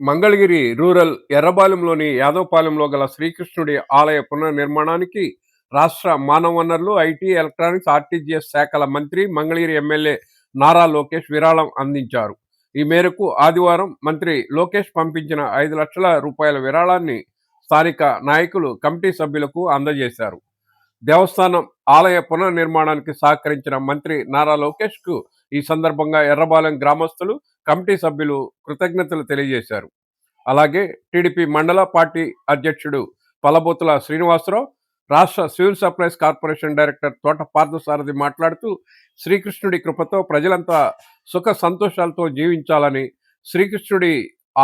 Mangalagiri rural ఎర్రబాలెంలోని యాదవపాలెంలో గల శ్రీకృష్ణుడి ఆలయ పునర్నిర్మాణానికి రాష్ట్ర మానవ వనరులు ఐటీ ఎలక్ట్రానిక్స్ ఆర్టీజీఎస్ శాఖల మంత్రి మంగళగిరి ఎమ్మెల్యే నారా లోకేష్ విరాళం అందించారు. ఈ మేరకు ఆదివారం మంత్రి లోకేష్ పంపించిన ఐదు లక్షల రూపాయల విరాళాన్ని స్థానిక నాయకులు కమిటీ సభ్యులకు అందజేశారు. దేవస్థానం ఆలయ పునర్నిర్మాణానికి సహకరించిన మంత్రి నారా లోకేష్కు ఈ సందర్భంగా ఎర్రబాలెం గ్రామస్తులు కమిటీ సభ్యులు కృతజ్ఞతలు తెలియజేశారు. అలాగే టీడీపీ మండల పార్టీ అధ్యక్షుడు పలబోతుల శ్రీనివాసరావు రాష్ట్ర సివిల్ సప్లైస్ కార్పొరేషన్ డైరెక్టర్ తోట పార్థసారథి మాట్లాడుతూ శ్రీకృష్ణుడి కృపతో ప్రజలంతా సుఖ సంతోషాలతో జీవించాలని శ్రీకృష్ణుడి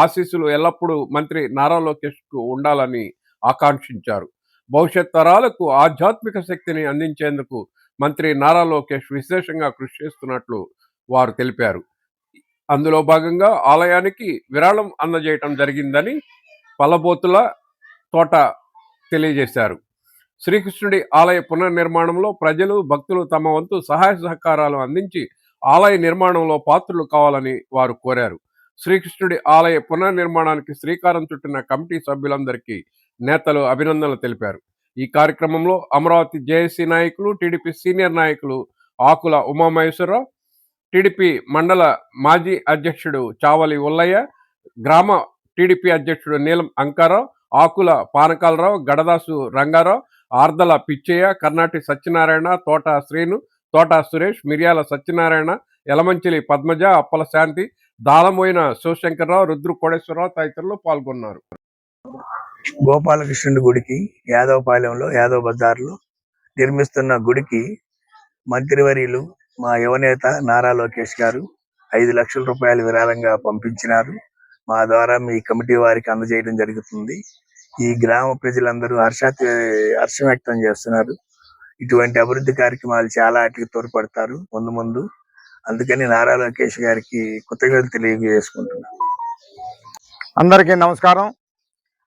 ఆశీస్సులు ఎల్లప్పుడూ మంత్రి నారా లోకేష్కు ఉండాలని ఆకాంక్షించారు. భవిష్యత్ తరాలకు ఆధ్యాత్మిక శక్తిని అందించేందుకు మంత్రి నారా లోకేష్ విశేషంగా కృషి చేస్తున్నట్లు వారు తెలిపారు. అందులో భాగంగా ఆలయానికి విరాళం అందజేయటం జరిగిందని పల్లబోతుల తోట తెలియజేశారు. శ్రీకృష్ణుడి ఆలయ పునర్నిర్మాణంలో ప్రజలు భక్తులు తమ వంతు సహాయ సహకారాలు అందించి ఆలయ నిర్మాణంలో పాత్రలు కావాలని వారు కోరారు. శ్రీకృష్ణుడి ఆలయ పునర్నిర్మాణానికి శ్రీకారం చుట్టిన కమిటీ సభ్యులందరికీ నేతలు అభినందనలు తెలిపారు. ఈ కార్యక్రమంలో అమరావతి జేఏసీ నాయకులు టీడీపీ సీనియర్ నాయకులు ఆకుల ఉమామహేశ్వరరావు టీడీపీ మండల మాజీ అధ్యక్షుడు చావలి ఉల్లయ్య గ్రామ టీడీపీ అధ్యక్షుడు నీలం అంకారావు ఆకుల పానకాలరావు గడదాసు రంగారావు ఆర్దల పిచ్చయ్య కర్ణాటి సత్యనారాయణ తోట శ్రీను తోట సురేష్ మిర్యాల సత్యనారాయణ యలమంచిలి పద్మజ అప్పల శాంతి దాళమోయిన శివశంకర్రావు రుద్రు కోడేశ్వరరావు తదితరులు పాల్గొన్నారు. గోపాలకృష్ణుడి గుడికి యాదవపాలెంలో యాదవ్ బజార్లో నిర్మిస్తున్న గుడికి మంత్రివర్యులు మా యువనేత నారా లోకేష్ గారు ఐదు లక్షల రూపాయలు విరాళంగా పంపించినారు. మా ద్వారా మీ కమిటీ వారికి అందజేయడం జరుగుతుంది. ఈ గ్రామ ప్రజలందరూ హర్ష హర్షం వ్యక్తం చేస్తున్నారు. ఇటువంటి అభివృద్ధి కార్యక్రమాలు చాలా వాటికి తోడ్పడతారు ముందు ముందు. అందుకని నారా లోకేష్ గారికి కృతజ్ఞతలు తెలియజేసుకుంటున్నాను. అందరికీ నమస్కారం.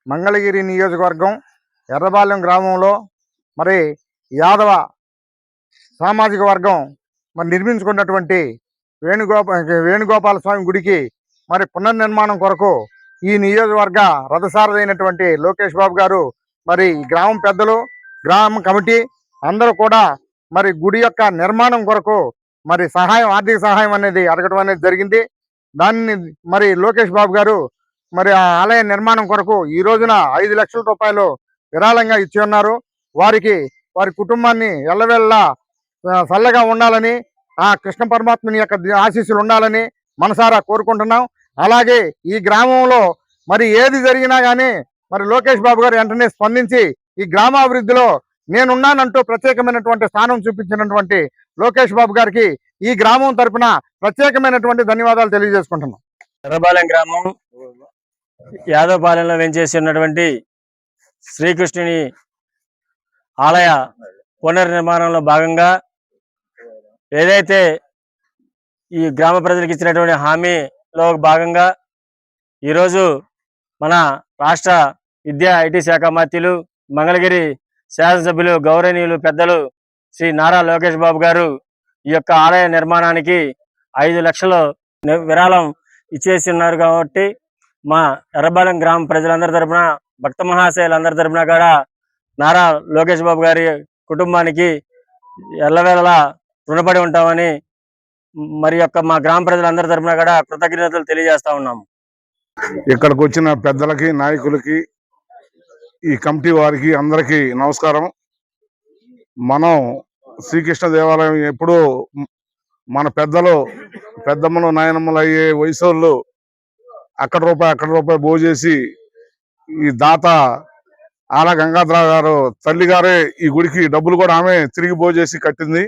మంగళగిరి నియోజకవర్గం ఎర్రబాలెం గ్రామంలో మరి యాదవ సామాజిక వర్గం మరి నిర్మించుకున్నటువంటి వేణుగోప వేణుగోపాల స్వామి గుడికి మరి పునర్నిర్మాణం కొరకు ఈ నియోజకవర్గ రథసారథైనటువంటి లోకేష్ బాబు గారు మరి గ్రామం పెద్దలు గ్రామ కమిటీ అందరూ కూడా మరి గుడి యొక్క నిర్మాణం కొరకు మరి సహాయం ఆర్థిక సహాయం అనేది అడగడం అనేది జరిగింది. దాన్ని మరి లోకేష్ బాబు గారు మరి ఆ ఆలయ నిర్మాణం కొరకు ఈ రోజున ఐదు లక్షల రూపాయలు విరాళంగా ఇచ్చి ఉన్నారు. వారికి వారి కుటుంబాన్ని ఎల్లవెల్లా చల్లగా ఉండాలని ఆ కృష్ణ పరమాత్మని యొక్క ఆశీస్సులు ఉండాలని మనసారా కోరుకుంటున్నాం. అలాగే ఈ గ్రామంలో మరి ఏది జరిగినా కానీ మరి లోకేష్ బాబు గారు వెంటనే స్పందించి ఈ గ్రామాభివృద్ధిలో నేనున్నానంటూ ప్రత్యేకమైనటువంటి స్థానం చూపించినటువంటి లోకేష్ బాబు గారికి ఈ గ్రామం తరపున ప్రత్యేకమైనటువంటి ధన్యవాదాలు తెలియజేసుకుంటున్నాం. ఎర్రబాలెం గ్రామం. యాదవపాలెంలో వెంచేసి ఉన్నటువంటి శ్రీకృష్ణుని ఆలయ పునర్నిర్మాణంలో భాగంగా ఏదైతే ఈ గ్రామ ప్రజలకు ఇచ్చినటువంటి హామీలో భాగంగా ఈరోజు మన రాష్ట్ర విద్యా ఐటీ శాఖ మంత్రులు మంగళగిరి శాసనసభ్యులు గౌరవనీయులు పెద్దలు శ్రీ నారా లోకేష్ బాబు గారు ఈ యొక్క ఆలయ నిర్మాణానికి ఐదు లక్షలు విరాళం ఇచ్చేసి ఉన్నారు కాబట్టి మా ఎర్రబాలెం గ్రామ ప్రజలందరి తరపున భక్త మహాశయులందరి తరపున కూడా నారా లోకేష్ బాబు గారి కుటుంబానికి ఎల్లవేళలా రుణపడి ఉంటామని మరి యొక్క మా గ్రామ ప్రజలందరి తరపున కూడా కృతజ్ఞతలు తెలియజేస్తా ఉన్నాము. ఇక్కడికి వచ్చిన పెద్దలకి నాయకులకి ఈ కమిటీ వారికి అందరికీ నమస్కారం. మనం శ్రీకృష్ణ దేవాలయం ఎప్పుడూ మన పెద్దలు పెద్దమ్మలు నాయనమ్మలు అయ్యే వయసోళ్ళు అక్కడ రూపాయి అక్కడ రూపాయి భోజేసి ఈ దాత ఆన గంగాధర గారు తల్లి గారే ఈ గుడికి డబ్బులు కూడా ఆమె తిరిగి భోజేసి కట్టింది.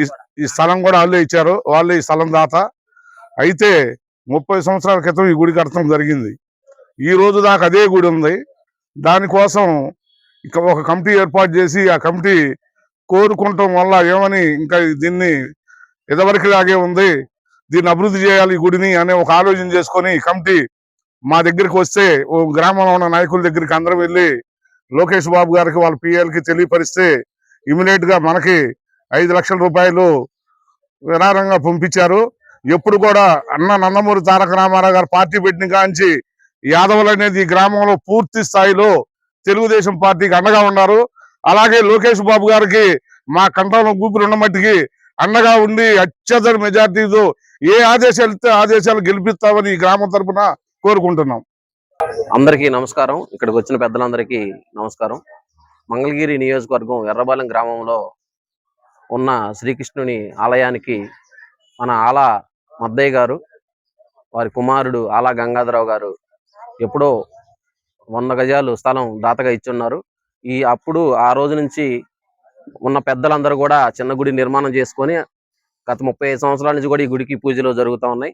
ఈ ఈ స్థలం కూడా వాళ్ళే ఇచ్చారు. వాళ్ళే ఈ స్థలం దాత. అయితే ముప్పై సంవత్సరాల క్రితం ఈ గుడి కట్టడం జరిగింది. ఈ రోజు దాకా అదే గుడి ఉంది. దానికోసం ఇక ఒక కమిటీ ఏర్పాటు చేసి ఆ కమిటీ కోరుకుంటాం వల్ల ఏమని ఇంకా దీన్ని ఇదివరకు లాగే ఉంది. దీన్ని అభివృద్ధి చేయాలి ఈ గుడిని అనే ఒక ఆలోచన చేసుకొని కమిటీ మా దగ్గరికి వస్తే ఓ గ్రామంలో ఉన్న నాయకుల దగ్గరికి అందరం వెళ్ళి లోకేష్ బాబు గారికి వాళ్ళ పిఎల్కి తెలియపరిస్తే ఇమీడియట్గా మనకి ఐదు లక్షల రూపాయలు విరాళంగా పంపించారు. ఎప్పుడు కూడా అన్న నందమూరి తారక రామారావు గారు పార్టీ పెట్టిన కాంచి యాదవులు అనేది ఈ గ్రామంలో పూర్తి స్థాయిలో తెలుగుదేశం పార్టీకి అండగా ఉన్నారు. అలాగే లోకేష్ బాబు గారికి మా కంఠంలో గూపులు ఉన్న మట్టికి అండగా ఉండి అత్యధిక మెజార్టీతో ఏ ఆదేశాలు ఇస్తే ఆదేశాలు గెలిపిస్తామని ఈ గ్రామం తరపున కోరుకుంటున్నాం. అందరికీ నమస్కారం. ఇక్కడికి వచ్చిన పెద్దలందరికీ నమస్కారం. మంగళగిరి నియోజకవర్గం ఎర్రబాలెం గ్రామంలో ఉన్న శ్రీకృష్ణుని ఆలయానికి మన ఆలా మద్దయ్య గారు వారి కుమారుడు ఆలా గంగాధరరావు గారు ఎప్పుడో వంద గజాలు స్థలం దాతగా ఇచ్చున్నారు. ఈ అప్పుడు ఆ రోజు నుంచి ఉన్న పెద్దలందరూ కూడా చిన్న గుడి నిర్మాణం చేసుకొని గత ముప్పై సంవత్సరాల నుంచి కూడా ఈ గుడికి పూజలు జరుగుతూ ఉన్నాయి.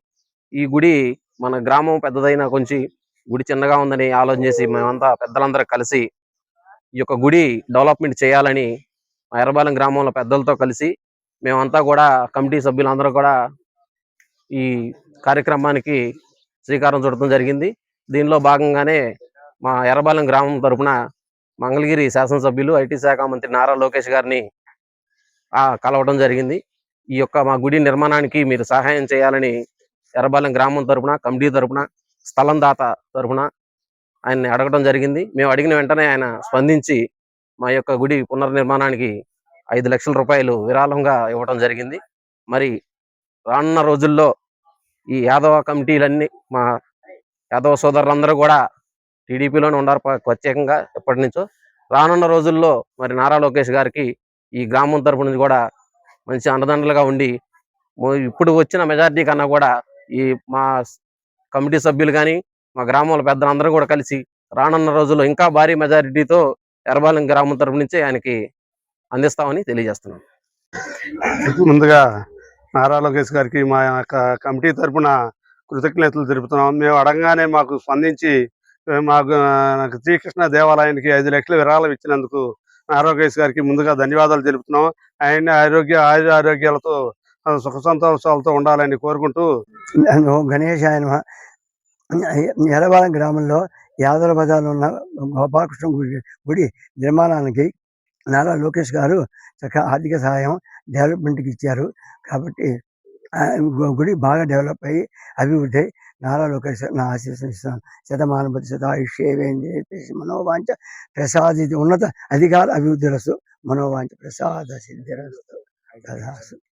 ఈ గుడి మన గ్రామం పెద్దదైన కొంచెం గుడి చిన్నగా ఉందని ఆలోచన చేసి మేమంతా పెద్దలందరూ కలిసి ఈ యొక్క గుడి డెవలప్మెంట్ చేయాలని మా ఎర్రబాలెం గ్రామంలో పెద్దలతో కలిసి మేమంతా కూడా కమిటీ సభ్యులందరూ కూడా ఈ కార్యక్రమానికి శ్రీకారం చుడటం జరిగింది. దీనిలో భాగంగానే మా ఎర్రబాలెం గ్రామం తరఫున మంగళగిరి శాసనసభ్యులు ఐటీ శాఖ మంత్రి నారా లోకేష్ గారిని ఆ కలవడం జరిగింది. ఈ యొక్క మా గుడి నిర్మాణానికి మీరు సహాయం చేయాలని ఎర్రబాలెం గ్రామం తరపున కమిటీ తరపున స్థలం దాత తరపున ఆయన్ని అడగడం జరిగింది. మేము అడిగిన వెంటనే ఆయన స్పందించి మా యొక్క గుడి పునర్నిర్మాణానికి ఐదు లక్షల రూపాయలు విరాళంగా ఇవ్వడం జరిగింది. మరి రానున్న రోజుల్లో ఈ యాదవ కమిటీలన్నీ మా యాదవ సోదరులందరూ కూడా టీడీపీలోనే ఉన్నారు ప్రత్యేకంగా ఎప్పటి నుంచో. రానున్న రోజుల్లో మరి నారా లోకేష్ గారికి ఈ గ్రామం తరపు నుంచి కూడా మంచి అండదండలుగా ఉండి ఇప్పుడు వచ్చిన మెజారిటీ కన్నా కూడా ఈ మా కమిటీ సభ్యులు కానీ మా గ్రామంలో పెద్దలందరూ కూడా కలిసి రానున్న రోజుల్లో ఇంకా భారీ మెజారిటీతో ఎర్రబాలెం గ్రామం తరపు నుంచి ఆయనకి అందిస్తామని తెలియజేస్తున్నాం. ముందుగా నారా లోకేష్ గారికి మా యొక్క కమిటీ తరపున కృతజ్ఞతలు తెలుపుతున్నాం. మేము అడగగానే మాకు స్పందించి మాకు నాకు శ్రీకృష్ణ దేవాలయానికి ఐదు లక్షల విరాళం ఇచ్చినందుకు ఆరోగ్యేశ్ గారికి ముందుగా ధన్యవాదాలు తెలుపుతున్నాం. ఆయన ఆరోగ్య ఆయుర ఆరోగ్యాలతో సుఖ సంతోషాలతో ఉండాలని కోరుకుంటూ గణేష్ ఆయన నమః. గ్రామంలో యాదవ బజార్లో ఉన్న గోపాలకృష్ణ గుడి గుడి నిర్మాణానికి నారా లోకేష్ గారు చక్కగా ఆర్థిక సహాయం డెవలప్మెంట్కి ఇచ్చారు. కాబట్టి గుడి బాగా డెవలప్ అయ్యి అభివృద్ధి అయ్యి నారా లోకేష్ నా ఆశీస్సులు శతమానపతి శతాయుష్యేవేంద్ర మనోవాంఛ ప్రసాదిత ఉన్నత అధికార అభివృద్ధి రసు మనోవాంఛ ప్రసాద సిద్ధిరస్తు. తదాస్తు.